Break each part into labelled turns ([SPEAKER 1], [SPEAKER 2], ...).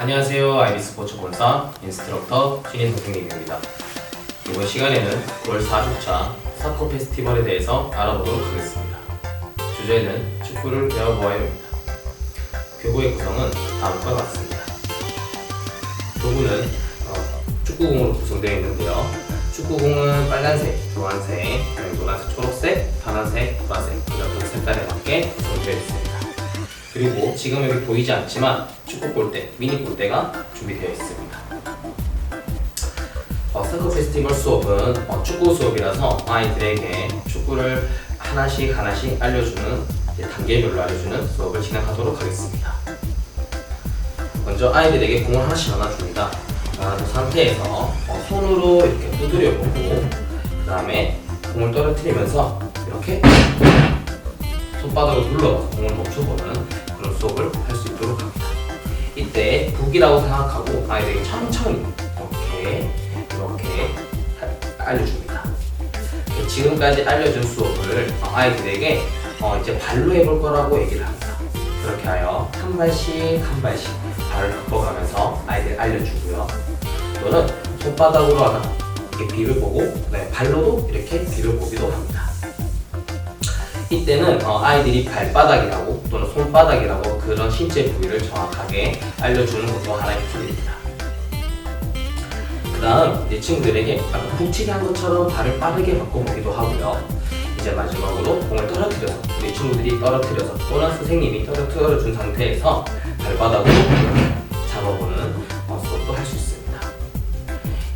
[SPEAKER 1] 안녕하세요. 아이비 스포츠 본사 인스트럭터 신인 선생님입니다. 이번 시간에는 9월 4주차 사커 페스티벌에 대해서 알아보도록 하겠습니다. 주제는 축구를 배워보아요입니다. 교구의 구성은 다음과 같습니다. 교구는 어, 축구공으로 구성되어 있는데요. 축구공은 빨간색, 그리고 노란색, 초록색, 파란색, 보라색 이렇게 색깔에 맞게 구성되어 있습니다. 그리고 지금 여기 보이지 않지만 축구 골대, 미니 골대가 준비되어 있습니다. 어, 사커 페스티벌 수업은 어, 축구 수업이라서 아이들에게 축구를 하나씩 하나씩 알려주는 단계별로 알려주는 수업을 진행하도록 하겠습니다. 먼저 아이들에게 공을 하나씩 나눠줍니다. 나눠준 상태에서 어, 손으로 이렇게 두드려 보고 그 다음에 공을 떨어뜨리면서 이렇게 손바닥으로 눌러서 공을 멈춰보는 그런 수업을 할 수 있도록 합니다. 이때 북이라고 생각하고 아이들에게 천천히 이렇게 이렇게 하- 알려줍니다. 지금까지 알려준 수업을 어, 아이들에게 어, 이제 발로 해볼 거라고 얘기를 합니다. 그렇게 하여 한 발씩 한 발씩 발을 바꿔가면서 아이들 알려주고요. 또는 손바닥으로 하나 이렇게 비를 보고 네, 발로도 이렇게 비를 보기도 합니다. 이때는 어, 아이들이 발바닥이라고 손바닥이라고 그런 신체 부위를 정확하게 알려주는 것도 하나의 팁입니다. 그 다음 이제 친구들에게 아까 북치기 한 것처럼 발을 빠르게 바꿔보기도 하고요. 이제 마지막으로 공을 떨어뜨려서 우리 친구들이 떨어뜨려서 또는 선생님이 떨어뜨려 준 상태에서 발바닥으로 잡아보는 어, 수업도 할 수 있습니다.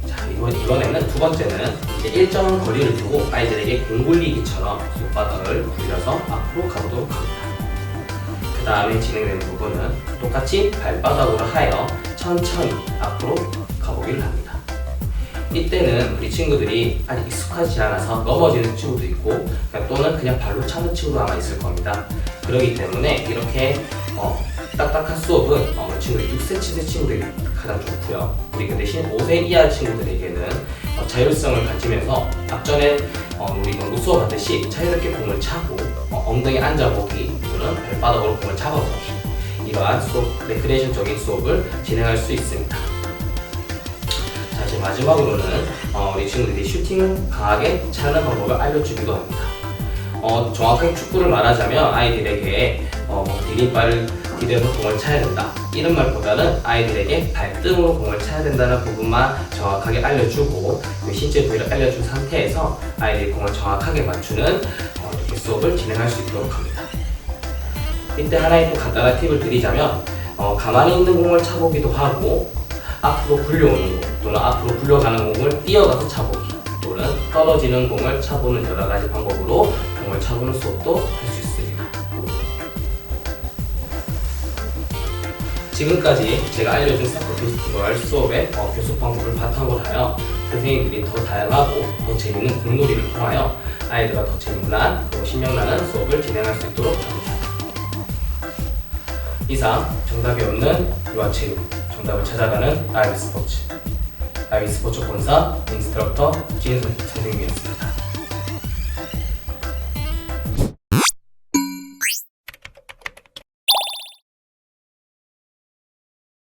[SPEAKER 1] 자 이번 이번에는 두 번째는 이제 일정 거리를 두고 아이들에게 공 굴리기처럼 손바닥을 굴려서 앞으로 가보도록 합니다. 그 다음에 진행되는 부분은 똑같이 발바닥으로 하여 천천히 앞으로 가보기를 합니다. 이때는 우리 친구들이 아직 익숙하지 않아서 넘어지는 친구도 있고 또는 그냥 발로 차는 친구도 아마 있을 겁니다. 그렇기 때문에 이렇게 어, 딱딱한 수업은 어, 친구들 6세, 7세 친구들이 가장 좋고요. 우리 그 대신 5세 이하 친구들에게는 어, 자율성을 가지면서 앞전에 어, 우리 농구 수업 하듯이 자유롭게 공을 차고 어, 엉덩이 앉아보기 또는 발바닥으로 공을 잡아보기 이러한 수업, 레크레이션적인 수업을 진행할 수 있습니다. 자, 이제 마지막으로는 어, 우리 친구들이 슈팅을 강하게 차는 방법을 알려주기도 합니다. 어, 정확하게 축구를 말하자면 아이들에게 어, 뭐 디딤발을 디뎌서 공을 차야 된다 이런 말보다는 아이들에게 발등으로 공을 차야 된다는 부분만 정확하게 알려주고 그 신체 부위를 알려준 상태에서 아이들이 공을 정확하게 맞추는 어, 이렇게 수업을 진행할 수 있도록 합니다. 이때 하나의 또 간단한 팁을 드리자면 어, 가만히 있는 공을 차보기도 하고 앞으로 굴려오는 공 또는 앞으로 굴려가는 공을 뛰어가서 차보기 또는 떨어지는 공을 차보는 여러 가지 방법으로 공을 차보는 수업도 지금까지 제가 알려준 사커 페스티벌 수업의 어, 교습 방법을 바탕으로 하여 선생님들이 더 다양하고 더 재밌는 공놀이를 통하여 아이들과 더 재미난 그리고 신명나는 수업을 진행할 수 있도록 합니다. 이상 정답이 없는 유아체육 정답을 찾아가는 아이비 스포츠 아이비 스포츠 본사 인스트럭터 진선 선생님이었습니다.